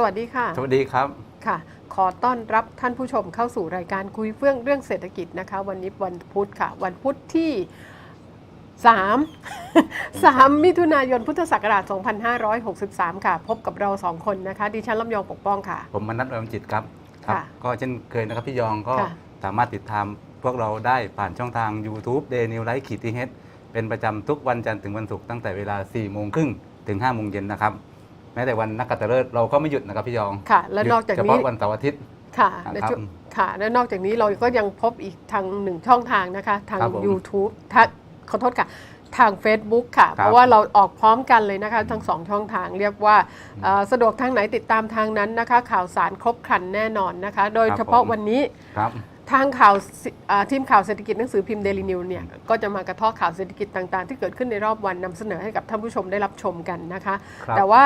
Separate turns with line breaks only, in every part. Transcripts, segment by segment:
สวัสดีค่ะ
สวัสดีครับ
ค่ะ ขอต้อนรับท่านผู้ชมเข้าสู่รายการคุยเฟื่องเรื่องเศรษฐกิจนะคะ วันนี้วันพุธค่ะ วันพุธที่ 3 3 มิถุนายนพุทธศักราช 2563 ค่ะ พบกับเราสองคนนะคะ ดิฉันลำยองปกป้องค่ะ
ผมมนัทเอิมจิตครับครับ
ค่ะ
ก็เช่นเคยนะครับพี่ยองก็
ค่ะ
สามารถติดตามพวกเราได้ผ่านช่องทาง YouTube d a y New Life ขีดทีเฮดเป็นประจำทุกวันจันทร์ถึงวันศุกร์ตั้งแต่เวลา4โมงครึ่งถึง5โมงเย็นนะครับ แม้แต่วันนักขัตฤกษ์เราก็ไม่หยุดนะครับพี่ยอง
ค่ะ และ
หยุด
นอกจาก
เฉ
นี้
พาะวันเสาร์อาทิตย์
ค่ะ
ครับ
และช่วงค่ะและนอกจากนี้เราก็ยังพบอีกทางหนึ่งช่องทางนะคะ ทาง
ครับผม
YouTube ทางขอโทษค่ะ ทาง Facebook ค่ะ
ครับ
เพราะว่าเราออกพร้อมกันเลยนะคะ ทั้งสองช่องทางเรียกว่าเอ่อสะดวกทางไหนติดตามทางนั้นนะคะ ข่าวสารครบครันแน่นอนนะคะ โดย
ครับ
เฉพาะ
ผม
วันนี้
ครับ
ทางข่าวสิเอ่อทีมข่าวเศรษฐกิจหนังสือพิมพ์เดลินิวเนี่ยก็จะมากระเทาะข่าวเศรษฐกิจต่างๆ ที่เกิดขึ้นในรอบวันนำเสนอให้กับท่านผู้ชมได้รับชมกันนะคะ
ครับ
แต่ว่า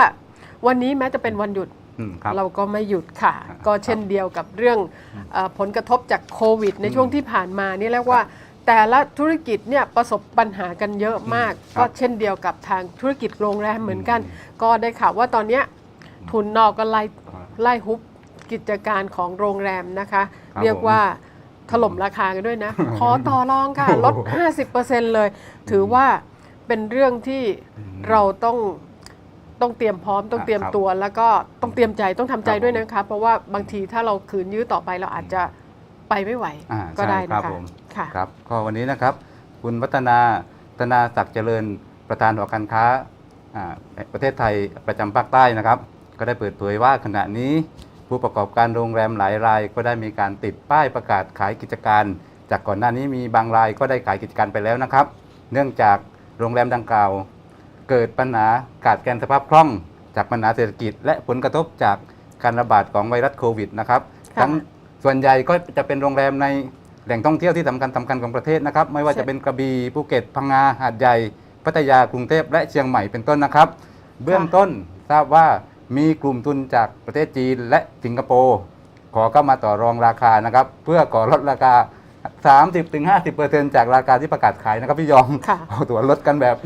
วันนี้แม้จะเป็นวันหยุด
อืมครับ
เราก็ไม่หยุดค่ะ
ครับ
ก็เช่นเดียวกับเรื่องเออผลกระทบจากโควิด ใน
อืม
ช่วงที่ผ่านมานี่เรียกว่า แต่ละธุรกิจเนี่ยประสบปัญหากันเยอะมาก
ครับ
ก็เช่นเดียวกับทางธุรกิจโรงแรมเหมือนกัน
อืม
ก็ได้ข่าวว่าตอนเนี้ยทุนนอกก็ไล่
อ่า
ไล่ฮุบกิจการของโรงแรมนะคะ
ครับ
เรียกว่า ถล่มราคากันด้วยนะ ขอต่อรองค่ะ ลด 50%เลย ถือว่าเป็นเรื่องที่
อืม
เราต้องต้องเตรียมพร้อมต้องเตรียม
ครับ
ตัว แล้วก็ต้องเตรียมใจต้องทำใจ
ครับ
ด้วยนะคะ เพราะว่าบางทีถ้าเราขืนยื้อต่อไปเราอาจจะไปไม่ไหว
อ่า
ก็ได้
ใช่ครั
นะ
บ
คะ
ผม
ค่ะ
ครับก็วันนี้นะครับ คุณวัฒนาวัฒนาศักดิ์เจริญประธานหอการค้าอ่าประเทศไทยประจำภาคใต้นะครับ ก็ได้เปิดเผยว่าขณะนี้ ผู้ประกอบการโรงแรมหลายรายก็ได้มีการติดป้ายประกาศขายกิจการ จากก่อนหน้านี้มีบางรายก็ได้ขายกิจการไปแล้วนะครับ เนื่องจากโรงแรมดังกล่าว เกิดปัญหาขาดแคลนสภาพคล่อง จากปัญหาเศรษฐกิจ และผลกระทบจากการระบาดของไวรัสโควิดนะครับทั้งส่วนใหญ่ก็จะเป็นโรงแรมในแหล่งท่องเที่ยวที่สำคัญสำคัญของประเทศนะครับ ไม่ว่าจะเป็นกระบี่ภูเก็ตพังงาหาดใหญ่ พัทยากรุงเทพและเชียงใหม่เป็นต้นนะครับ เบื้องต้นทราบว่า มีกลุ่มทุนจากประเทศจีนและสิงคโปร์ขอเข้ามาต่อรองราคานะครับ เพื่อขอลดราคา 30-50%จากราคาที่ประกาศขายนะครับพี่ยอง
ค่ะ
เอาตัวลดกันแบบ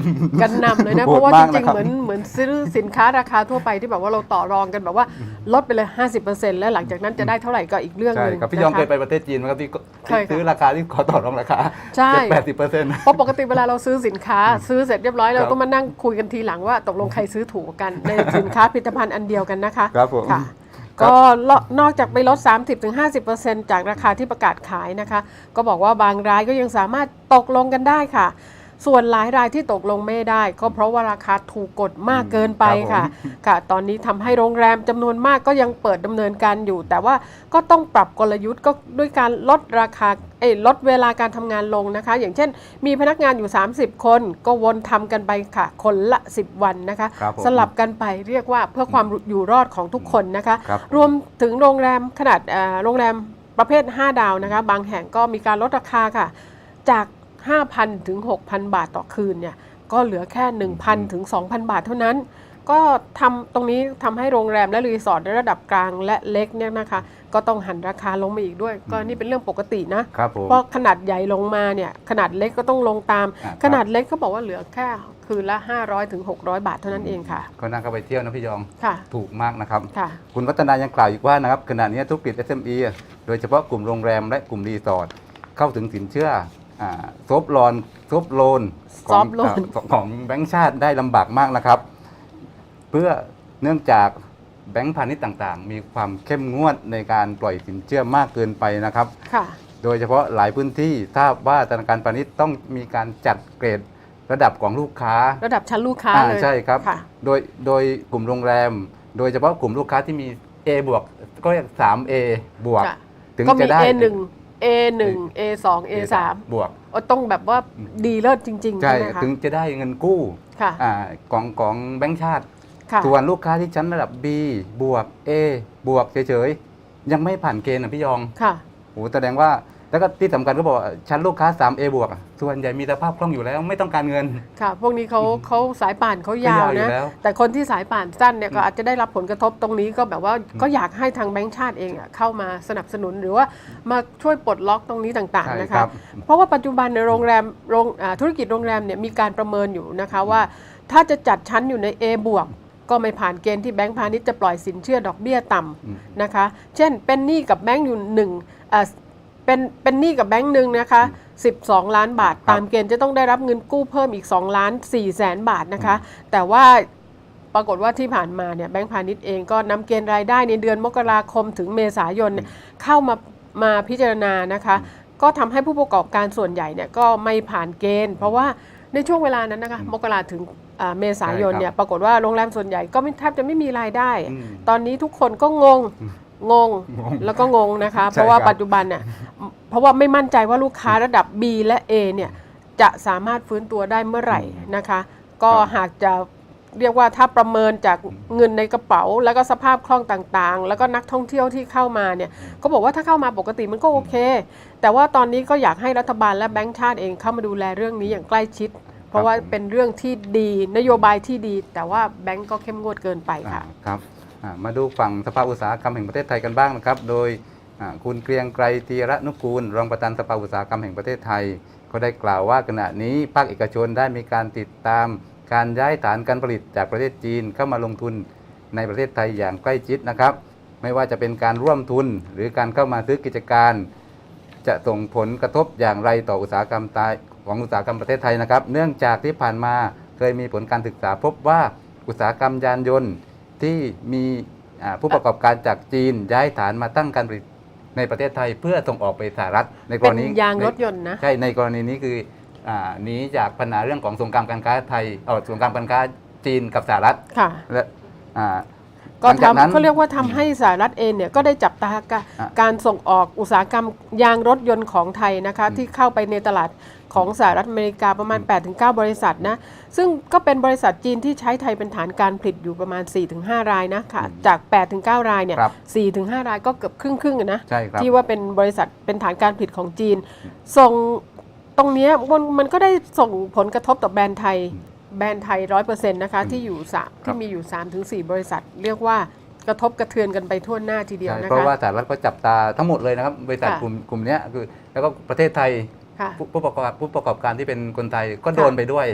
กันนำเลยนะ
โห
เพ
ด
ราะว่าจ
มาก
ริง
นะค
ๆ
รับ
เหมือนเหมือนซื้อสินค้าราคาทั่วไปที่แบบว่าเราต่อรองกันแบบว่าลดไปเลย 50%แล้วหลังจากนั้นจะได้เท่าไหร่ก็อีกเรื่องห
ใช่
นึ่ง
ครับพี่ยอง
นะะ
เคยไปประเทศจีนไหมครับที่
เคยค่ะ
ซื้อราคาที่ขอต่อรองราคา
ใช่
เจ็ดแปดสิบเปอร์เซ็นต์
เพราะปกติเวลาเราซื้อสินค้า ซื้อเสร็จเรียบร้อยเรา
ครับ
ต้องมานั่งคุยกันทีหลังว่าตกลงใครซื้อถูกกว่ากันในสินค้าผลิตภัณฑ์อันเดียวกันนะคะ
ครับผม
ค่ะ
ครับ
ก็นอกจากไปลด 30-50%จากราคาที่ประกาศขายนะคะ ก็บอกว่าบางรายก็ยังสามารถตกลงกันได้ค่ะ ส่วนหลายรายที่ตกลงไม่ได้ ก็เพราะว่าราคาถูกกดมากเกินไป
ครับผม
ค่ะ ค่ะ ตอนนี้ทำให้โรงแรมจำนวนมากก็ยังเปิดดำเนินการอยู่ แต่ว่าก็ต้องปรับกลยุทธ์ก็ด้วยการลดราคาเอ้ยลดเวลาการทำงานลงนะคะ อย่างเช่น มีพนักงานอยู่ 30 คน ก็วนทำกันไปค่ะ คนละ 10 วันนะคะ
ครับผม
สลับกันไปเรียกว่าเพื่อความอยู่รอดของทุกคนนะคะ
ครับ
รวมถึงโรงแรมขนาดเอ่อโรงแรมประเภท 5 ดาวนะคะ บางแห่งก็มีการลดราคาค่ะ จาก 5,000 ถึง 6,000 บาทต่อคืนเนี่ยก็เหลือแค่ 1,000 ถึง 2,000 บาทเท่านั้น ก็ทำตรงนี้ทำให้โรงแรมและรีสอร์ทในระดับกลางและเล็กเนี่ยนะคะ ก็ต้องหันราคาลงมาอีกด้วย ก็นี่เป็นเรื่องปกตินะ
ครับผม
เพราะขนาดใหญ่ลงมาเนี่ยขนาดเล็กก็ต้องลงตาม
อ่าครับ
ขนาดเล็กก็บอกว่าเหลือแค่คืนละ 500ถึง600 บาทเท่านั้นเองค่ะ
ก็น่าเข้าไปเที่ยวนะพี่ยอง
ค่ะ
ถูกมากนะครับ
ค่ะ
คุณวัฒนายังกล่าวอีกว่านะครับขณะนี้ธุรกิจ SME อะโดยเฉพาะกลุ่มโรงแรมและกลุ่มรีสอร์ทเข้าถึงสินเชื่อ ซบลอนซบโลนของ
soft loan
อ่าของแบงก์ชาติได้ลำบากมากนะครับ เพื่อเนื่องจากแบงก์พาณิชย์ต่างๆ มีความเข้มงวดในการปล่อยสินเชื่อมากเกินไปนะครับ
ค่ะ
โดยเฉพาะหลายพื้นที่ทราบว่าธนาคารพาณิชย์ต้องมีการจัดเกรดระดับของลูกค้า
ระดับชั้นลูกค้า
อ่า
เลย
ใช่ครับ
ค่ะ
โดยโดยกลุ่มโรงแรม โดยเฉพาะกลุ่มลูกค้าที่มี A บวกก็เรียก 3A บวก
ค่ะ
ถึง
ก็มี
จะได้
A1 A1 A2 A3
บวก
โอ้ต้องแบบว่าดีเลิศจริงๆ
ใช่
ใช่ไหมคะ
ถึงจะได้เงินกู้
ค่ะ
อ่าของของแบงก์ชาติ
ค่ะ
ส่วนลูกค้าที่ชั้นระดับ B บวก A บวกเฉยๆ ยังไม่ผ่านเกณฑ์นะพี่ยอง
ค่ะ
โอ้แสดงว่า แล้วก็ที่สำคัญก็บอกว่าชั้นลูกค้า 3A บวกอะส่วนใหญ่มีสภาพคล่องอยู่แล้วไม่ต้องการเงิน
ค่ะ พวกนี้เขาเขาสายป่านเขายาว
เขายาวอยู่
นะ
แล้ว
แต่คนที่สายป่านสั้นเนี่ยก็
อืม
อาจจะได้รับผลกระทบตรงนี้ก็แบบว่าก็อยากให้ทางแบงก์ชาติเองอะเข้ามาสนับสนุนหรือว่ามาช่วยปลดล็อกตรงนี้ต่าง
ใช่
ๆนะ
ครั
คะ
บ
เพราะว่าปัจจุบันในโรงแรมโรงอ่าธุรกิจโรงแรมเนี่ยมีการประเมินอยู่นะคะว่า ถ้าจะจัดชั้นอยู่ใน A บวกก็ไม่ผ่านเกณฑ์ที่แบงก์พาณิชย์จะปล่อยสินเชื่อดอกเบี้ยต่ำ
อืม
นะคะ เช่นเป็นหนี้กับแบงก์อยู่หนึ่งเอ่อ เป็นเป็นหนี้กับแบงก์หนึ่งนะคะ 12 ล้านบาท
ครับ
ตามเกณฑ์จะต้องได้รับเงินกู้เพิ่มอีก2ล้าน4แสนบาทนะคะ แต่ว่าปรากฏว่าที่ผ่านมาเนี่ยแบงก์พาณิชย์เองก็นำเกณฑ์รายได้ในเดือนมกราคมถึงเมษายนเนี่ยเข้ามามาพิจารณานะคะ ก็ทำให้ผู้ประกอบการส่วนใหญ่เนี่ยก็ไม่ผ่านเกณฑ์ เพราะว่าในช่วงเวลานั้นนะคะ มกราถึงอ่าเมษายนเนี่ยปรากฏว่าโรงแรมส่วนใหญ่ก็ไม่แทบจะไม่มีรายได้
อืม
ตอนนี้ทุกคนก็งง งง
งง
แล้วก็งงนะคะ
ใช่
เพราะว่า
ครับ
ปัจจุบันเนี่ยเพราะว่าไม่มั่นใจว่าลูกค้าระดับ B และ A เนี่ยจะสามารถฟื้นตัวได้เมื่อไหร่นะคะ ก็
ครับ
หากจะเรียกว่าถ้าประเมินจากเงินในกระเป๋า แล้วก็สภาพคล่องต่างๆ แล้วก็นักท่องเที่ยวที่เข้ามาเนี่ยก็บอกว่าถ้าเข้ามาปกติมันก็โอเค แต่ว่าตอนนี้ก็อยากให้รัฐบาลและแบงก์ชาติเองเข้ามาดูแลเรื่องนี้อย่างใกล้ชิด เพราะว่า
ผม
เป็นเรื่องที่ดีนโยบายที่ดี แต่ว่าแบงก์ก็เข้มงวดเกินไป
อ่า
ค่ะ
ครับอ่า มาดูฝั่งสภาอุตสาหกรรมแห่งประเทศไทยกันบ้างนะครับ โดยคุณเกรียงไกรตีระนุกูล รองประธานสภาอุตสาหกรรมแห่งประเทศไทย ก็ได้กล่าวว่าขณะนี้ภาคเอกชนได้มีการติดตาม การย้ายฐานการผลิตจากประเทศจีนเข้ามาลงทุนในประเทศไทยอย่างใกล้ชิดนะครับ ไม่ว่าจะเป็นการร่วมทุนหรือการเข้ามาซื้อกิจการ จะส่งผลกระทบอย่างไรต่ออุตสาหกรรมไทยของอุตสาหกรรมประเทศไทยนะครับ เนื่องจากที่ผ่านมาเคยมีผลการศึกษาพบว่าอุตสาหกรรมยานยนต์ ที่มีอ่าผู้ประกอบการจากจีนย้ายฐานมาตั้งการผลิตในประเทศไทยเพื่อส่งออกไปสหรัฐในก
เป็
ร
น
ณี
ยางรถยนต์นะ
ใช่ในกรณีนี้คืออ่าหนีจากปัญหาเรื่องของสงครามการค้าไทยเออสงครามการค้าจีนกับสหรัฐ
ค่ะ
และอ่า
ก็
หลังจากนั้น
ทำเขาเรียกว่าทำให้สหรัฐเองเนี่ยก็ได้จับตาการ
อะ
การส่งออกอุตสาหกรรมยางรถยนต์ของไทยนะคะที่เข้าไปในตลาด ของสหรัฐอเมริกาประมาณ 8-9 บริษัทนะ ซึ่งก็เป็นบริษัทจีนที่ใช้ไทยเป็นฐานการผลิตอยู่ประมาณ 4-5 รายนะค่ะจาก 8-9 รายเนี่ย
ครับ
4-5 รายก็เกือบครึ่งๆอะนะ
ใช่ครับ
ที่ว่าเป็นบริษัทเป็นฐานการผลิตของจีน ส่งตรงเนี้ยมันมันก็ได้ส่งผลกระทบต่อแบรนด์ไทยแบรนด์ไทยร้อยเปอร์เซ็นต์นะคะที่อยู่สาม
ครั
ที่
บ
มีอยู่3าถึงสบริษัท เรียกว่ากระทบกระเทือนกันไปทั่วหน้าทีเดียว
ใช่
นะ
เพราะ
คะ
ว่าสหรัฐก็จับตาทั้งหมดเลยนะครับบริษัท
ค่ะ
กลุ่มกลุ่มเนี้ยคือแล้วก็ประเทศไทย
ค่ะ
ผู้ผู้ประกอบผู้ประกอบการที่เป็นคนไทยก็โดน
ค่ะ
ไปด้วย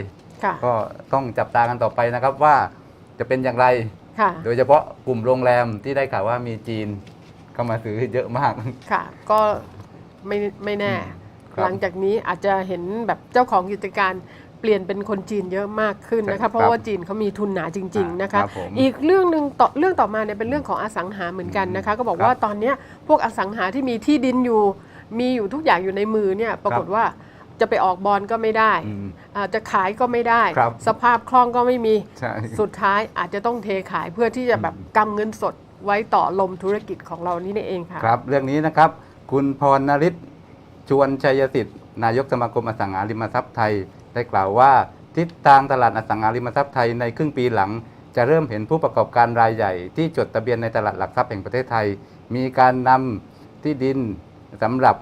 ค่ะ
ก็ต้องจับตากันต่อไปนะครับว่าจะเป็นอย่างไร
ค่ะ
โดยเฉพาะกลุ่มโรงแรมที่ได้ข่าวว่ามีจีนเข้ามาซื้อเยอะมาก
ค่ะ ก็ไม่ไม่แน่
ครับ
หลังจากนี้อาจจะเห็นแบบเจ้าของกิจการเปลี่ยนเป็นคนจีนเยอะมากขึ้นนะ
ครั
คะ
บ
เพราะว่าจีนเขามีทุนหนาจริง ๆนะคะ
ครับผม
อีกเรื่องหนึ่งต่อเรื่องต่อมาเนี่ยเป็นเรื่องของอสังหาเหมือนกันนะคะ ก็บอก
ครับ
ว่าตอนเนี้ยพวกอสังหาที่มีที่ดินอยู่ มีอยู่ทุกอย่างอยู่ในมือเนี่ยปรากฏว่าจะไปออกบอลก็ไม่ได้
อืม
อาจจะขายก็ไม่ได้
ครับ
สภาพคล่องก็ไม่มี
ใช่
สุดท้ายอาจจะต้องเทขายเพื่อที่จะแบบกำเงินสดไว้ต่อลมธุรกิจของเรานี่เองค่ะ
ครับ เรื่องนี้นะครับ คุณพรนริศชวนชัยสิทธิ์นายกสมาคมอสังหาริมทรัพย์ไทย ได้กล่าวว่า ทิศทางตลาดอสังหาริมทรัพย์ไทยในครึ่งปีหลัง จะเริ่มเห็นผู้ประกอบการรายใหญ่ ที่จดทะเบียนในตลาดหลักทรัพย์แห่งประเทศไทย มีการนำที่ดิน สำหรับ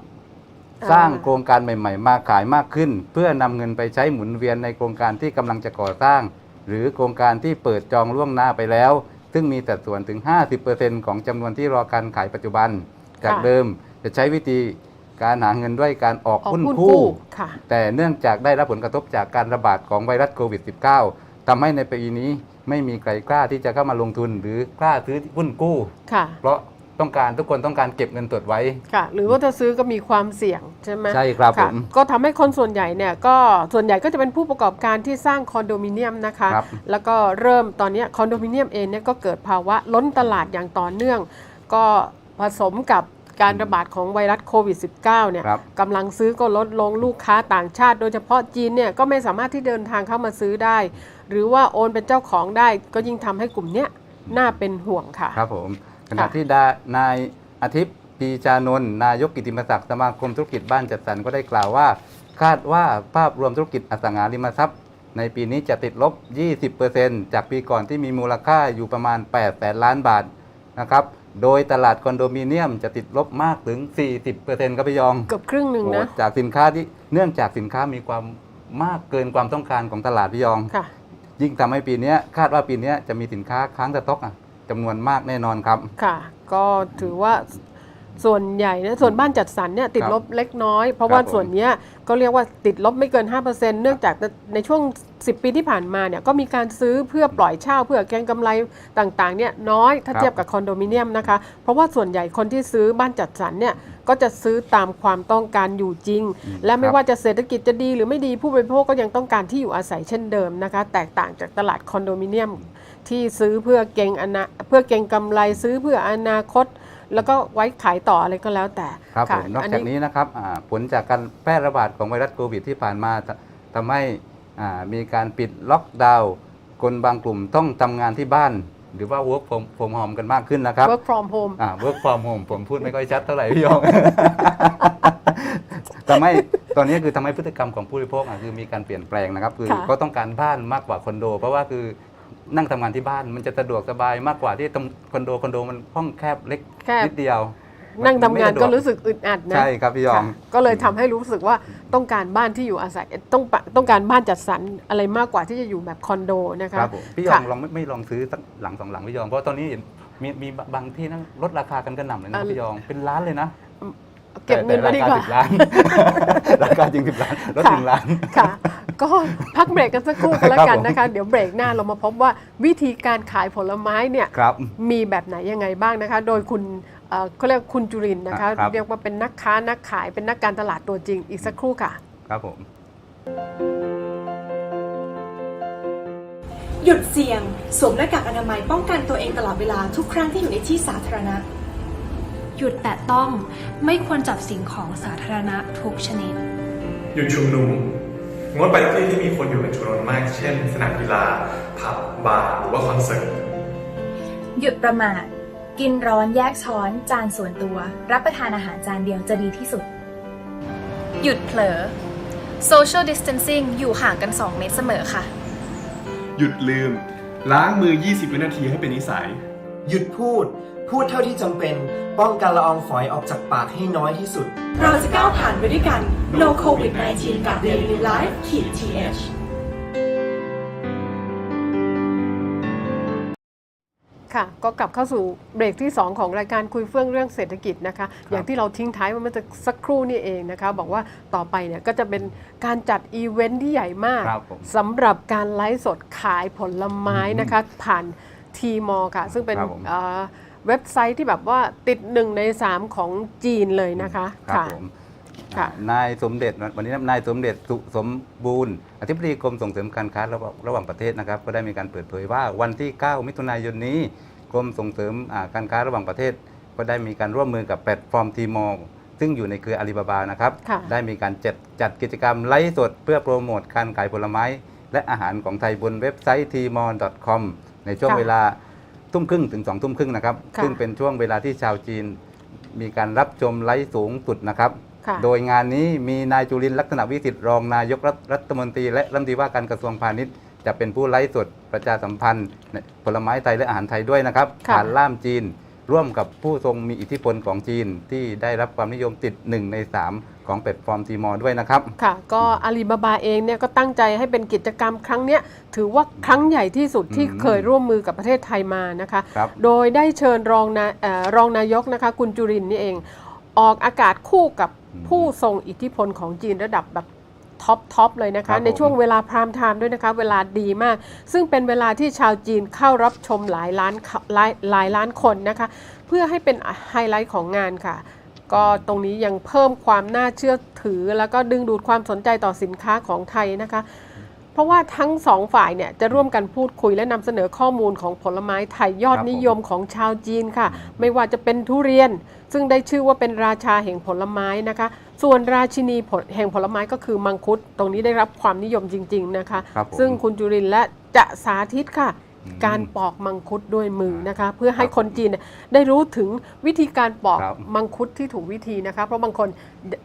อ่า
สร้างโครงการใหม่ ๆ มาขายมากขึ้น เพื่อนำเงินไปใช้หมุนเวียนในโครงการที่กำลังจะก่อสร้าง หรือโครงการที่เปิดจองล่วงหน้าไปแล้ว ซึ่งมีสัดส่วนถึง 50%ของจำนวนที่รอการขายปัจจุบัน จากเดิมจะใช้วิธีการหาเงินด้วยการออก
ออก
หุ้น
หุ้น
คู่
กู้ค่ะ
แต่เนื่องจากได้รับผลกระทบจากการระบาดของไวรัสโควิด -19 ทำให้ในปีนี้ไม่มีใครกล้าที่จะเข้ามาลงทุนหรือกล้าซื้อหุ้นกู้
ค่ะ
เพราะ ต้องการทุกคนต้องการเก็บเงินสดไว้
ค่ะ หรือว่าถ้าซื้อก็มีความเสี่ยงใช่ไหม
ใช่ครับ
ค่ะ
ผม
ก็ทำให้คนส่วนใหญ่เนี่ยก็ส่วนใหญ่ก็จะเป็นผู้ประกอบการที่สร้างคอนโดมิเนียมนะคะ
ครับ
แล้วก็เริ่มตอนเนี้ยคอนโดมิเนียมเองเนี่ยก็เกิดภาวะล้นตลาดอย่างต่อเนื่อง ก็ผสมกับการระบาดของไวรัสโควิด -19 เนี่ย
ครับ
กำลังซื้อก็ลดลงลูกค้าต่างชาติ โดยเฉพาะจีนเนี่ยก็ไม่สามารถที่เดินทางเข้ามาซื้อได้ หรือว่าโอนเป็นเจ้าของได้ก็ยิ่งทำให้กลุ่มเนี้ยน่าเป็นห่วงค่ะ
ครับผม ขณะ
ค่ะ
ที่ดานายอาทิตย์ปีชานนท์นายกกิติมศักดิ์สมาคมธุรกิจบ้านจัดสรรก็ได้กล่าวว่า คาดว่าภาพรวมธุรกิจอสังหาริมทรัพย์ ในปีนี้จะติดลบ 20%จากปีก่อนที่มีมูลค่าอยู่ประมาณ 8 แสนล้านบาทนะครับโดยตลาดคอนโดมิเนียมจะติดลบมากถึง 40%ครับพี่ยอง
เกือบครึ่งหนึ่งนะ
โอ้จากสินค้าที่เนื่องจากสินค้ามีความมากเกินความต้องการของตลาดพี่ยอง
ค่ะ
ยิ่งทำให้ปีเนี้ยคาดว่าปีเนี้ยจะมีสินค้าค้างสต็อกอะ จำนวนมากแน่นอนครับ
ค่ะ ก็ถือว่าส่วนใหญ่นะส่วนบ้านจัดสรรเนี่ยติด
ครับ
ลบเล็กน้อย เพราะว่า
ครับผม
ส่วนเนี้ยก็เรียกว่าติดลบไม่เกิน 5%เนื่องจากในช่วง 10 ปีที่ผ่านมาเนี่ยก็มีการซื้อเพื่อปล่อยเช่าเพื่อแกงกำไรต่างๆเนี่ยน้อยถ้า
ครับ
เทียบกับคอนโดมิเนียมนะคะเพราะว่าส่วนใหญ่คนที่ซื้อบ้านจัดสรรเนี่ยก็จะซื้อตามความต้องการอยู่จริง และไม่
ครับ
ว่าจะเศรษฐกิจจะดีหรือไม่ดีผู้บริโภคก็ยังต้องการที่อยู่อาศัยเช่นเดิมนะคะแตกต่างจากตลาดคอนโดมิเนียม ที่ซื้อเพื่อเก็งอนาเพื่อเก็งกำไรซื้อเพื่ออนาคต แล้วก็ไว้ขายต่ออะไรก็แล้วแต่
ครับผ
ค่ะ
มนอกจากนี้นะครับอ่าผลจากการแพร่ระบาดของไวรัสโควิดที่ผ่านมาททำให้อ่ามีการปิดล็อกดาวน์คนบางกลุ่มต้องทำงานที่บ้านหรือว่า work from from home กันมากขึ้นนะครับ
work from home
อ่า work from home ผมพูดไม่ค่อยชัดเท่าไหร่พี่ยองทำให้ตอนนี้คือทำให้พฤติกรรมของผู้บริโภคอะคือมีการเปลี่ยนแปลงนะครับ คือ
ค่ะ
เขาต้องการบ้านมากกว่าคอนโด เพราะว่าคือ นั่งทำงานที่บ้านมันจะสะดวกสบายมากกว่าที่ตรงคอนโดคอนโดมันห้องแคบเล็ก
แค่
นิดเดียว
นั่งทำงานก็
มัไม่สะดว
รู้สึกอึดอัดนะ
ใช่ครับพี่ยอง
ค่ะก็เลยทำให้รู้สึกว่าต้องการบ้านที่อยู่อาศัยต้องปะต้องการบ้านจัดสรรอะไรมากกว่าที่จะอยู่แบบคอนโดนะคะ
ครับผมพี่ยอ
ค่ะ
งลองไม่ไม่ลองซื้อสักหลังสองหลังพี่ยองเพราะตอนนี้เห็นมีมีบางที่นั่งลดราคากันกระหน่ำเลยนะ
อ่า
พี่ยองเป็นล้านเลยนะ
เก็บเงินไว้ดีกว่า
แต่ราคาจริงสิบล้าน ราคาจริงสิบล้านลดหนึ่งล้าน
ค่ะ ก็พักเบรกกันสักครู่กันแล้วกันนะคะ เดี๋ยวเบรกหน้าเรามาพบว่าวิธีการขายผลไม้เนี่ย
ครับ
มีแบบไหนยังไงบ้างนะคะ โดยคุณเอ่อเขาเรียกคุณจุรินทร์นะคะ
ครับ
เรียกว่าเป็นนักค้านักขายเป็นนักการตลาดตัวจริงอีกสักครู่ค่ะ
ครับผม
หยุดเสี่ยงสวมหน้ากากอนามัยป้องกันตัวเองตลอดเวลาทุกครั้งที่อยู่ในที่สาธารณะ
หยุดแตะต้องไม่ควรจับสิ่งของสาธารณะทุกชนิด
หยุดชุมนุม งดไปที่ที่มีคนอยู่เป็นจำนวนมาก เช่น สนามกีฬา ผับ บาร์หรือว่าคอนเสิร์ต
หยุดประมาท กินร้อนแยกช้อน จานส่วนตัว รับประทานอาหารจานเดียวจะดีที่สุด
หยุดเผลอ social distancing อยู่ห่างกัน 2 เมตรเสมอค่ะ
หยุดลืม ล้างมือ 20 วินาทีให้เป็นนิสัย
หยุดพูด พูดเท่าที่จำเป็น ป้องกันละอองฝอยออกจากปากให้น้อยที่สุด
เราจะก้าวผ่านไปด้วยกัน No COVID 19 กับ Daily Life ขีด th
ค่ะ ก็กลับเข้าสู่เบรกที่ 2 ของรายการคุยเฟื่องเรื่องเศรษฐกิจนะคะ อย่างที่เราทิ้งท้ายไว้เมื่อสักครู่นี่เองนะคะ บอกว่าต่อไปเนี่ยก็จะเป็นการจัดอีเวนท์ที่ใหญ่มาก
ครับผม
สำหรับการไลฟ์สดขายผลไม้นะคะ ผ่านทีมอค่ะ ซึ่งเป็น
ครับผม
เอ่อ เว็บไซต์ที่แบบว่าติดหนึ่งใน3ของจีนเลยนะคะ
ครับผม
ค่ะ
นายสมเด็จวันนี้นายสมเด็จสุสมบูรณ์อธิบดีกรมส่งเสริมการค้าระหว่างระหว่างประเทศนะครับ ก็ได้มีการเปิดเผยว่าวันที่ 9 มิถุนายนนี้กรมส่งเสริมอ่าการค้าระหว่างประเทศ ก็ได้มีการร่วมมือกับแพลตฟอร์มทีมอลซึ่งอยู่ในเครืออาลีบาบานะครับ
ค่ะ
ได้มีการจัดจัดกิจกรรมไลฟ์สดเพื่อโปรโมทการขายผลไม้ และอาหารของไทยบนเว็บไซต์ tmall.com ในช่วง
ค่ะ
เวลา ทุ่มครึ่งถึงสองทุ่มครึ่งนะครับ
ค่ะ
ซึ่งเป็นช่วงเวลาที่ชาวจีน มีการรับชมไลฟ์สูงสุดนะครับ
ค่ะ
โดยงานนี้มีนายจุลินทร์ลักษณะวิสิทธิ์รองนายกรัฐรัฐมนตรีและรัฐมนตรีว่าการกระทรวงพาณิชย์จะเป็นผู้ไลฟ์สดประชาสัมพันธ์ในผลไม้ไทยและอาหารไทยด้วยนะครับ
ค่ะ
ผ่านล่ามจีน ร่วมกับผู้ทรงมีอิทธิพลของจีน ที่ได้รับความนิยมติด 1 ใน 3 ของแพลตฟอร์มทีมอด้วยนะครับ
ค่ะ ก็อาลีบาบาเองเนี่ยก็ตั้งใจให้เป็นกิจกรรมครั้งเนี้ยถือว่าครั้งใหญ่ที่สุดที่
อืม
เคยร่วมมือกับประเทศไทยมานะคะ
ครับ
โดยได้เชิญรองนาเอ่อรองนายกนะคะคุณจุรินทร์นี่เอง ออกอากาศคู่กับ
อืม
ผู้ทรงอิทธิพลของจีนระดับแบบ ท็อปท็อปเลยนะ
ครั
คะ
บผม
ในช่วงเวลาพรามไทม์ด้วยนะคะ เวลาดีมาก ซึ่งเป็นเวลาที่ชาวจีนเข้ารับชมหลายล้านหลายหลายล้านคนนะคะ เพื่อให้เป็นไฮไลท์ของงานค่ะ ก็ตรงนี้ยังเพิ่มความน่าเชื่อถือ แล้วก็ดึงดูดความสนใจต่อสินค้าของไทยนะคะ เพราะว่าทั้งสองฝ่ายเนี่ยจะร่วมกันพูดคุยและนำเสนอข้อมูลของผลไม้ไทยยอด
ครับผม
นิยมของชาวจีนค่ะ ไม่ว่าจะเป็นทุเรียน ซึ่งได้ชื่อว่าเป็นราชาแห่งผลไม้นะคะ ส่วนราชินีผลแห่งผลไม้ก็คือมังคุด ตรงนี้ได้รับความนิยมจริง ๆนะคะ
ครับผม
ซึ่งคุณจุรินทร์และจะสาธิตค่ะ
อืม
การปอกมังคุดด้วยมือนะคะ เพื่อให้
ครับ
คนจีนเนี่ยได้รู้ถึงวิธีการปอก
ครับ
มังคุดที่ถูกวิธีนะคะ เพราะบางคน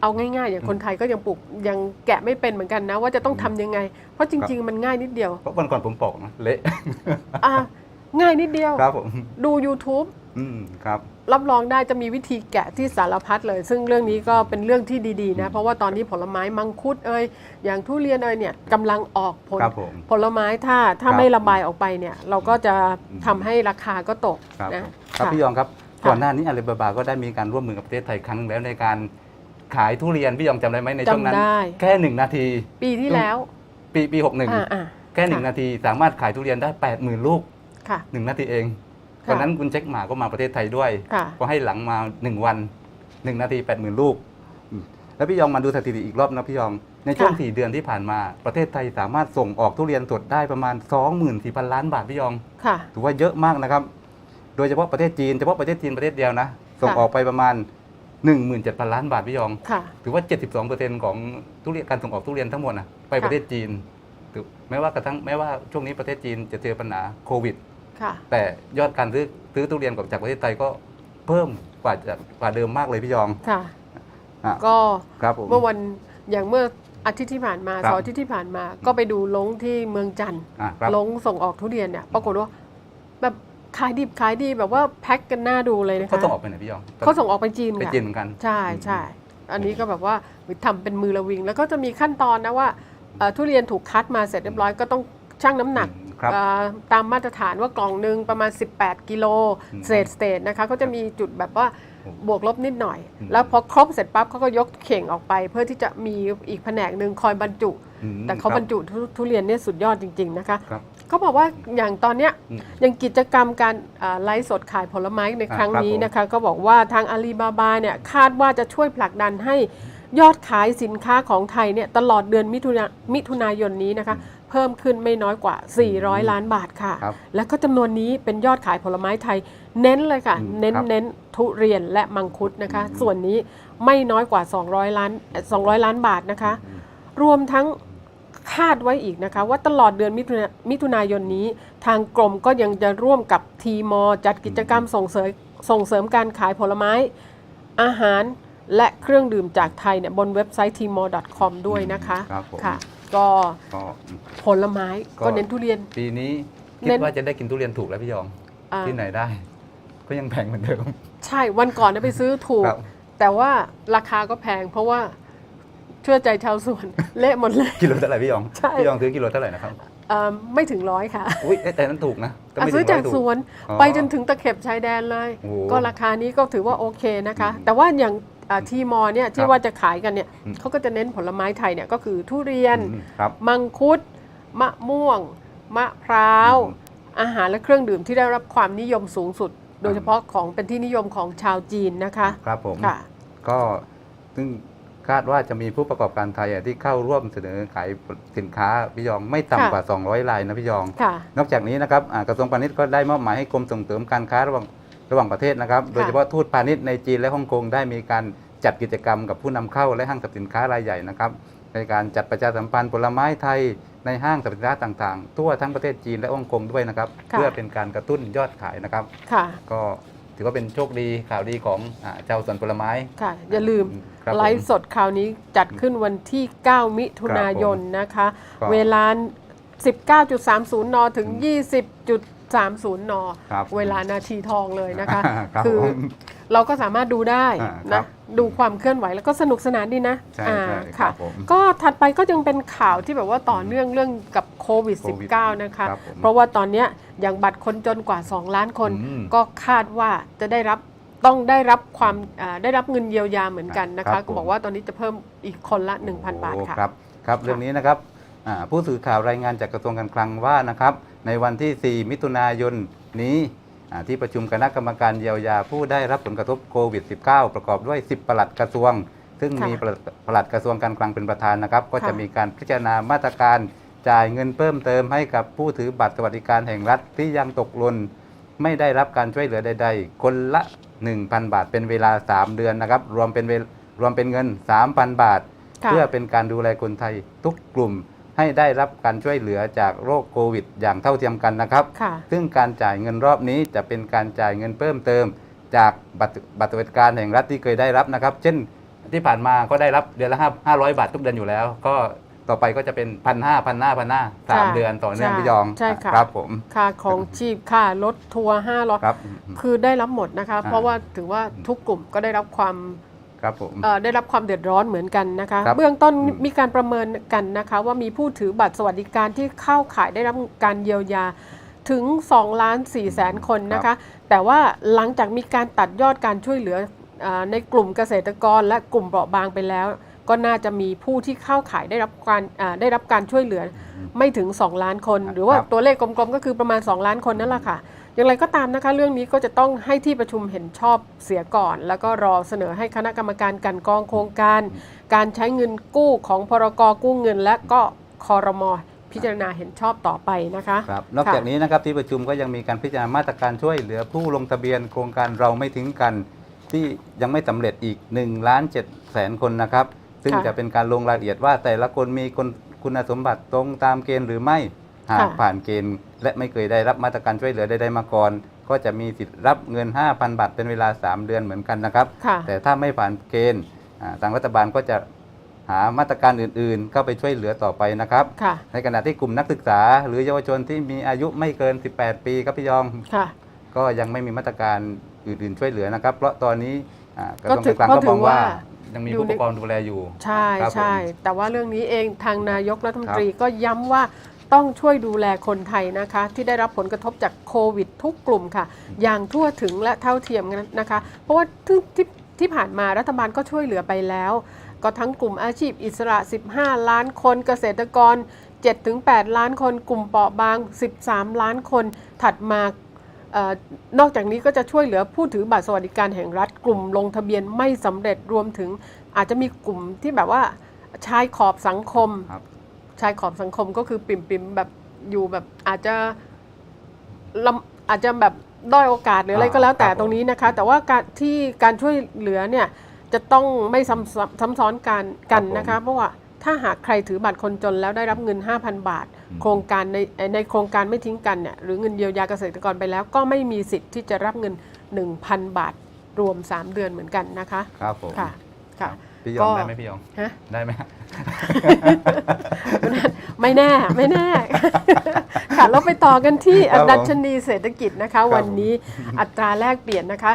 เอาง่ายๆอย่างคนไทยก็ยังปลูกยังแกะไม่เป็นเหมือนกันนะ ว่าจะต้องทำยังไง เพราะจริง ๆ มันง่ายนิดเดียว
เพราะวันก่อนผมปอกนะเละ
อะ ง่ายนิดเดียว
ครับผม
ดู YouTube
อืมครับ
รับรองได้จะมีวิธีแกะที่สารพัดเลย ซึ่งเรื่องนี้ก็เป็นเรื่องที่ดีๆนะ เพราะว่าตอนนี้ผลไม้มังคุดเอ่ยอย่างทุเรียนเอ่ยเนี่ยกำลังออกผล
ครับผม
ผลไม้ถ้าถ้า
ครับ
ไม่ระบายออกไปเนี่ย เราก็จะทำให้ราคาก็ตก
ครับ
นะ
ครับะพี่ยองครับก่อนหน้านี้อาลีบาบาก็ได้มีการร่วมมือกับประเทศไทยครั้งหนึ่งแล้วในการขายทุเรียนพี่ยองจำได้ไหมในช่วงนั้น
จำได้
แค่หนึ่งนาที
ปีที่แล้ว
ปีปีหกหนึ่ง
อ่าอ่า
แค่หนึ่ง
ค่ะ
นาทีสามารถขายทุเรียนได้แปดหมื่นลูก
ค่ะ
หนึ่งนาทีเอง
ค่ะ
ตอนนั้นคุณเช็คหมาก็มาประเทศไทยด้วย
ค่ะ
ก็ให้หลังมาหนึ่งวันหนึ่งนาทีแปดหมื่นลูกอืมแล้วพี่ยองมาดูสถิติอีกรอบนะพี่ยอง ในช่วง
ค่ะ
สี่เดือนที่ผ่านมาประเทศไทยสามารถส่งออกทุเรียนสดได้ประมาณ 24,000 ล้านบาทพี่ยอง
ค่ะ
ถือว่าเยอะมากนะครับ โดยเฉพาะประเทศจีน เฉพาะประเทศจีนประเทศเดียวนะ ส่ง
ค่ะ
ออกไปประมาณ 17,000 ล้านบาทพี่ยอง
ค่ะ
ถือว่า 72%ของทุเรียนการส่งออกทุเรียนทั้งหมดนะไป
ค่ะ
ประเทศจีนถือแม้ว่ากระทั่งแม้ว่าช่วงนี้ประเทศจีนจะเจอปัญหาโควิด
ค่ะ
แต่ยอดการซื้อซื้อทุเรียนจากประเทศไทยก็เพิ่มกว่าจะกว่าเดิมมากเลยพี่ยอง
ค่ะ
อะ
ก็
ครับผม
เมื่อวันอย่างเมื่ออาทิตย์ที่ผ่านมา
ครับ
เสาร์อาทิตย์ที่ผ่านมา ก็ไปดูลงที่เมืองจันทร์
อะครับ
ลงส่งออกทุเรียนเนี่ยปรากฏว่าแบบขายดิบขายดีแบบว่าแพ็คกันหน้าดูเลยนะคะ
เขาส่งออกไปไหนพี่ยอง
เขาส่งออกไปจีน
ไป
ค่ะ
จีนเหมือนกัน
ใช่ใช่อันนี้ก็แบบว่าทำเป็นมือระวิง แล้วก็จะมีขั้นตอนนะว่าเอ่อทุเรียนถูกคัดมาเสร็จเรียบร้อยก็ต้องชั่งน้ำหนัก
อืม ครับ
เอ่อตามมาตรฐานว่ากล่องหนึ่งประมาณ 18 กิโล
อืม
เศษสเตทนะคะก็จะมีจุดแบบว่าบวกลบนิดหน่อย
อืม
แล้วพอครบเสร็จปั๊บเขาก็ยกเข่งออกไป เพื่อที่จะมีอีกแผนกหนึ่งคอยบรรจุ
อืม
แต่เขา
ค
บรรจุทุทุเรียนเนี่ยสุดยอดจริง ๆ นะคะ
ครับ
เขาบอกว่าอย่างตอนเนี้ย
อืม
อย่างกิจกรรมการอ่าไลฟ์สดขายผลไม้ใน
อ่า
ครั้ง
ครับ
นี้
ผม
นะคะ ก็บอกว่าทางอาลีบาบาเนี่ยคาดว่าจะช่วยผลักดันให้ยอดขายสินค้าของไทยเนี่ยตลอดเดือนมิถุนามิถุนายนนี้นะคะ เพิ่มขึ้นไม่น้อยกว่า 400 ล้านบาทค่ะ
ครับ
แล้วก็จำนวนนี้เป็นยอดขายผลไม้ไทย เน้นเลยค่ะ
อืม
เน้น
ครับ
เน้นทุเรียนและมังคุดนะคะ
อืม
ส่วนนี้ไม่น้อยกว่า 200 ล้านเอ่อ200 ล้านบาทนะคะ รวมทั้งคาดไว้อีกนะคะ ว่าตลอดเดือนมิถุนามิถุนายนนี้ ทางกรมก็ยังจะร่วมกับทีมอจัดกิจกรรมส่งเสริมส่งเสริมการขายผลไม้ อาหารและเครื่องดื่มจากไทยเนี่ยบนเว็บไซต์ t m o c o m ด้วยนะคะ
ครับผม
ค่ะ ก็
ก็
ผลไม้
ก็
ก็เน้นทุเรียน
ปีนี้
เน้
คิด
น
ว่าจะได้กินทุเรียนถูกแล้วพี่ยอง
อ่า
ที่ไหนได้ ก็ยังแพงเหมือนเดิม
ใช่วันก่อนเนี่ยไปซื้อถูก
ครับ
แต่ว่าราคาก็แพง เพราะว่าเชื่อใจชาวสวน เละหมดเลย
กิโลเท่าไหร่พี่ยอง
ใช่
พี่ยองซื้อกิโลเท่าไหร่นะครับ
เอ่อไม่ถึงร้อยค่ะ
อุ้ยเอ๊ะแต่นั้นถูกนะแต่
อะ
ไม่
ซื้อ
ถึง
จาก
ร้ย
ส
ถูก
วน
อ๋อ
ไปจนถึงตะเข็บชายแดนเลย
โอ้โห
ก็ราคานี้ก็ถือว่าโอเคนะคะ
อืม
แต่ว่าอย่าง อ่าที่มอเนี่ย
ค
ที่
รับ
ว่าจะขายกันเนี่ย
อืม
เขาก็จะเน้นผลไม้ไทยเนี่ยก็คือทุเรียน
อืมครับ
มังคุด มะม่วง มะพร้าว
อืม
อาหารและเครื่องดื่มที่ได้รับความนิยมสูงสุด โดยเฉพาะของเป็นที่นิยมของชาวจีนนะคะ
ครับผม
ค่ะ
ก็ซึ่งคาดว่าจะมีผู้ประกอบการไทยอะที่เข้าร่วมเสนอขายสินค้าพี่ยองไม่ต่ำกว่า 200รายนะพี่ยอง
ค่ะ
นอกจากนี้นะครับอ่ากระทรวงพาณิชย์ก็ได้มอบหมายให้กรมส่งเสริมการค้าระหว่าง ระหว่างประเทศนะครับ โดยเฉพาะทูตพาณิชย์ในจีนและฮ่องกงได้มีการจัดกิจกรรมกับผู้นำเข้าและห้างสรรพสินค้ารายใหญ่นะครับในการจัดประชาสัมพันธ์ผลไม้ไทยในห้างสรรพสินค้าต่างๆ ทั่วทั้งประเทศจีนและฮ่องกงด้วยนะครับ
ค่ะ
เพื่อเป็นการกระตุ้นยอดขายนะครับ
ค่ะ
ก็ถือว่าเป็นโชคดีข่าวดีของอาชาวสวนผลไม้
ค่ะ อย่าลืม
ครับผม
ไลฟ์สดคราวนี้จัดขึ้นวันที่ 9 มิถุนายนนะคะ
ก็
เวลา 19.30 น ถึง 20.30 น
ครับ
เวลานาทีทองเลยนะคะ
ครับ
คือ
ผม
เราก็สามารถดูได้
อ่าครั
นะ
บ
ดูความเคลื่อนไหวแล้วก็สนุกสนานดีนะ
ใช่
อ่า
ใช่ครั
ค่ะ
บผม
ก็ถัดไปก็ยังเป็นข่าวที่แบบว่าต่อเนื่องเรื่องกับโควิด
โควิด
-19 นะคะ
ครับผม
เพราะว่าตอนเนี้ยอย่างบัตรคนจนกว่า 2 ล้านคน
อืม
ก็คาดว่าจะได้รับต้องได้รับความอ่าได้รับเงินเยียวยาเหมือนกันนะ
ครั
คะ
บผม
ก็บอกว่าตอนนี้จะเพิ่มอีกคนละ 1,000 บาท
โอ้
ค่ะ
ครับครับเรื่องนี้นะครับอ่าผู้สื่อข่าวรายงานจากกระทรวงการคลังว่านะครับ ในวันที่ 4 มิถุนายนนี้อ่าที่ประชุมคณะกรรมการเยียวยาผู้ได้รับผลกระทบโควิด -19 ประกอบด้วย 10 ปลัดกระทรวง ซึ่ง
ค่ะ
มีปลัดปลัดกระทรวงการคลังเป็นประธานนะครับ ก็จะ
ค่ะ
มีการพิจารณามาตรการจ่ายเงินเพิ่มเติมให้กับผู้ถือบัตรสวัสดิการแห่งรัฐที่ยังตกหล่นไม่ได้รับการช่วยเหลือใด ๆ คนละ 1,000 บาทเป็นเวลา 3 เดือนนะครับ รวมเป็นเวลรวมเป็นเงิน 3,000 บาท
ค่ะ
เพื่อเป็นการดูแลคนไทยทุกกลุ่ม ให้ได้รับการช่วยเหลือจากโรคโควิด อย่างเท่าเทียมกันนะครับ
ค่ะ
ซึ่งการจ่ายเงินรอบนี้จะเป็นการจ่ายเงินเพิ่มเติม จากบัตรบัตรสวัสดิการแห่งรัฐที่เคยได้รับนะครับ เช่นที่ผ่านมาก็ได้รับเดือนละห้าร้อยบาททุกเดือนอยู่แล้ว ก็ต่อไปก็จะเป็นพันห้าพันห้าพันห้าสาม
ใช่
เดือนต่อเนื่อง
ใช่
พี่ยอง
ใช่ค่ะ
ครับผม
ค่าของชีพค่ารถทัวร์ห้าร้อย
ครับ
คือได้รับหมดนะคะ
อ่า
เพราะว่าถือว่าทุกกลุ่มก็ได้รับความ
ครับผม
เอ่อได้รับความเดือดร้อนเหมือนกันนะคะ
ครับ
เบื้องต้น
อืม
มีการประเมินกันนะคะว่ามีผู้ถือบัตรสวัสดิการที่เข้าข่ายได้รับการเยียวยาถึง2ล้าน4แสนคนนะคะ แต่ว่าหลังจากมีการตัดยอดการช่วยเหลืออาในกลุ่มเกษตรกรและกลุ่มเปราะบางไปแล้ว ก็น่าจะมีผู้ที่เข้าข่ายได้รับการอ่าได้รับการช่วยเหลือไม่ถึง 2 ล้านคน หรือว่า
ครับ
ตัวเลขกลมๆก็คือประมาณ 2 ล้านคนนั่นแหละค่ะ อย่างไรก็ตามนะคะ เรื่องนี้ก็จะต้องให้ที่ประชุมเห็นชอบเสียก่อน แล้วก็รอเสนอให้คณะกรรมการกันกองโครงการ การใช้เงินกู้ของพรกกู้เงิน และก็คอรมอพิจารณาเห็นชอบต่อไปนะคะ
ครับนอกจากนี้นะครับที่ประชุมก็ยังมีการพิจารณามาตรการช่วยเหลือผู้ลงทะเบียนโครงการเราไม่ทิ้งกัน ที่ยังไม่สำเร็จอีก1ล้าน7แสนคนนะครับ ซึ่งะจะเป็นการลงรายละเอียดว่าแต่ละคนมีคนคุณสมบัติตรงตามเกณฑ์หรือไม่ หาก
ค่ะ
ผ่านเกณฑ์ และไม่เคยได้รับมาตรการช่วยเหลือใดๆมาก่อน ก็จะมีสิทธิ์รับเงิน 5,000 บาทเป็นเวลา 3 เดือนเหมือนกันนะครับ
ค่ะ
แต่ถ้าไม่ผ่านเกณฑ์อ่าทางรัฐบาลก็จะหามาตรการอื่นๆ เข้าไปช่วยเหลือต่อไปนะครับ
ค่ะ
ในขณะที่กลุ่มนักศึกษา หรือเยาวชนที่มีอายุไม่เกิน 18 ปีครับพี่ยอง
ค่ะ
ก็ยังไม่มีมาตรการอื่นๆช่วยเหลือนะครับ เพราะตอนนี้อ่ากระทรวง
ก็ถื
กา
อ
รคลัง
ก็
ก็
ถื
ม
อ
องว่า
ว่า
ยังมี
อยู่
ผู้
ใน
ปกครองดูแลอยู่
ใช่
ครับผม
ใช่ แต่ว่าเรื่องนี้เองทางนายกรัฐมนตรีก็ย้ำว่า ต้องช่วยดูแลคนไทยนะคะ ที่ได้รับผลกระทบจากโควิดทุกกลุ่มค่ะ อย่างทั่วถึงและเท่าเทียมกันนะคะ เพราะว่าที่ที่ที่ผ่านมารัฐบาลก็ช่วยเหลือไปแล้ว ก็ทั้งกลุ่มอาชีพอิสระ 15 ล้านคนเกษตรกร 7-8 ล้านคน กลุ่มเปราะบาง 13 ล้านคนถัดมาเออนอกจากนี้ก็จะช่วยเหลือผู้ถือบัตรสวัสดิการแห่งรัฐ กลุ่มลงทะเบียนไม่สำเร็จรวมถึงอาจจะมีกลุ่มที่แบบว่าชายขอบสังคม
ครับ
ชายขอบสังคมก็คือปิ่มปิมๆแบบอยู่แบบอาจจะลำอาจจะแบบด้อยโอกาสหรืออะไร
อ่า
ก็แล้วแต่
ครับผม
ตรงนี้นะคะ แต่ว่าการที่การช่วยเหลือเนี่ยจะต้องไม่ซ้ำซ้ำซ้ำซ้อนกันกันนะคะ เพราะว่าถ้าหากใครถือบัตรคนจนแล้วได้รับเงิน 5,000 บาท โครงการในในโครงการไม่ทิ้งกันเนี่ยหรือเงินเยียวยาเกษตรกรไปแล้ว ก็ไม่มีสิทธิ์ที่จะรับเงิน 1,000 บาทรวม 3 เดือนเหมือนกันนะคะ
ครับผม
ค่ะค่ะ
พี่ยอง
ก็
ได้ไหมพี่ยอง
ฮะ
ได้ไหมฮะ
ไม่แน่ไม่แน่ ค่ะเราไปต่อกันที่
ครับผม
ดัชนีเศรษฐกิจนะคะ
ครับ
วันนี้อัตราแลกเปลี่ยนนะคะ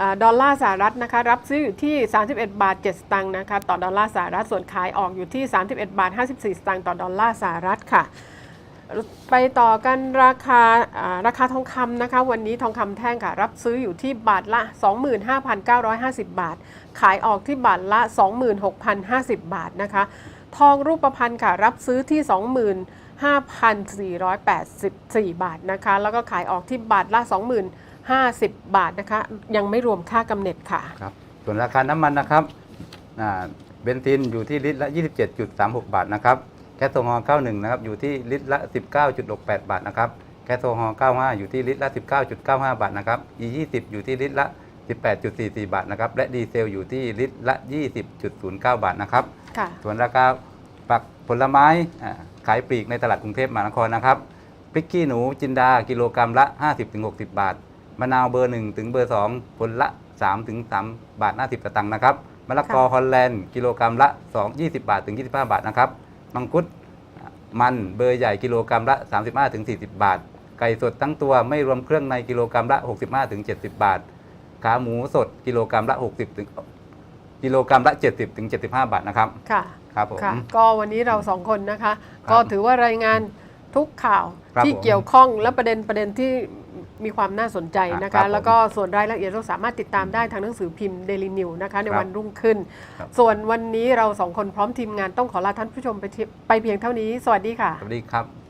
อ่าดอลลาร์สหรัฐนะคะ รับซื้ออยู่ที่ 31 บาท 7 สตางค์นะคะ ต่อดอลลาร์สหรัฐส่วนขายออกอยู่ที่ 31 บาท 54 สตางค์ต่อดอลลาร์สหรัฐค่ะไปต่อกันราคาอ่าราคาทองคำนะคะ วันนี้ทองคำแท่งค่ะ รับซื้ออยู่ที่บาทละ 25,950 บาท ขายออกที่บาทละ 26,050 บาทนะคะ ทองรูปพรรณค่ะรับซื้อที่ 25,484 บาทนะคะ แล้วก็ขายออกที่บาทละ 20,050 บาทนะคะ ยังไม่รวมค่ากำเนิดค่ะ
ครับส่วนราคาน้ำมันนะครับเบนซินอยู่ที่ลิตรละ 27.36 บาทนะครับ แก๊สโซฮอล์91 นะครับ อยู่ที่ลิตรละ 19.68 บาทนะครับ แก๊สโซฮอล์95 อยู่ที่ลิตรละ 19.95 บาทนะครับ E20 อยู่ที่ลิตรละ 18.44 บาทนะครับ และดีเซลอยู่ที่ลิตรละ 20.09 บาทนะครับ
ค่ะ
ส่วนราคาผักผลไม้อ่าขายปลีกในตลาดกรุงเทพมหานครนะครับพริกขี้หนูจินดากิโลกรัมละ 50-60 บาท มะนาวเบอร์ 1 ถึงเบอร์ 2 ผลละ3ถึง3บาท 50สตางค์นะครับ มะละกอ
ค่ะ
ฮอลแลนด์กิโลกรัมละ 2 20 บาทถึง 25 บาทนะครับ มังคุดมันเบอร์ใหญ่กิโลกรัมละ 35ถึง40 บาท ไก่สดทั้งตัวไม่รวมเครื่องในกิโลกรัมละ 65ถึง70 บาท ขาหมูสดกิโลกรัมละ 60ถึงกิโลกรัมละ 70ถึง75 บาทนะครับ
ค่ะ
ครับผม
ค่ะ ก็วันนี้เราสองคนนะคะ
ครับ
ก็ถือว่ารายงานทุกข่าว
ครับ
ที่
ผม
เกี่ยวข้องและประเด็นประเด็นที่มีความน่าสนใจนะ
ครั
คะ
บผม
แล้วก็ส่วนรายละเอียดเราสามารถติดตามได้ทางหนังสือพิมพ์ Daily New นะคะ ใน
ครับ
วันรุ่งขึ้น
ครับ
ส่วนวันนี้เราสองคนพร้อมทีมงานต้องขอลาท่านผู้ชมไปเที่ยวไปเพียงเท่านี้ สวัสดีค่ะ
สวัสดีครับ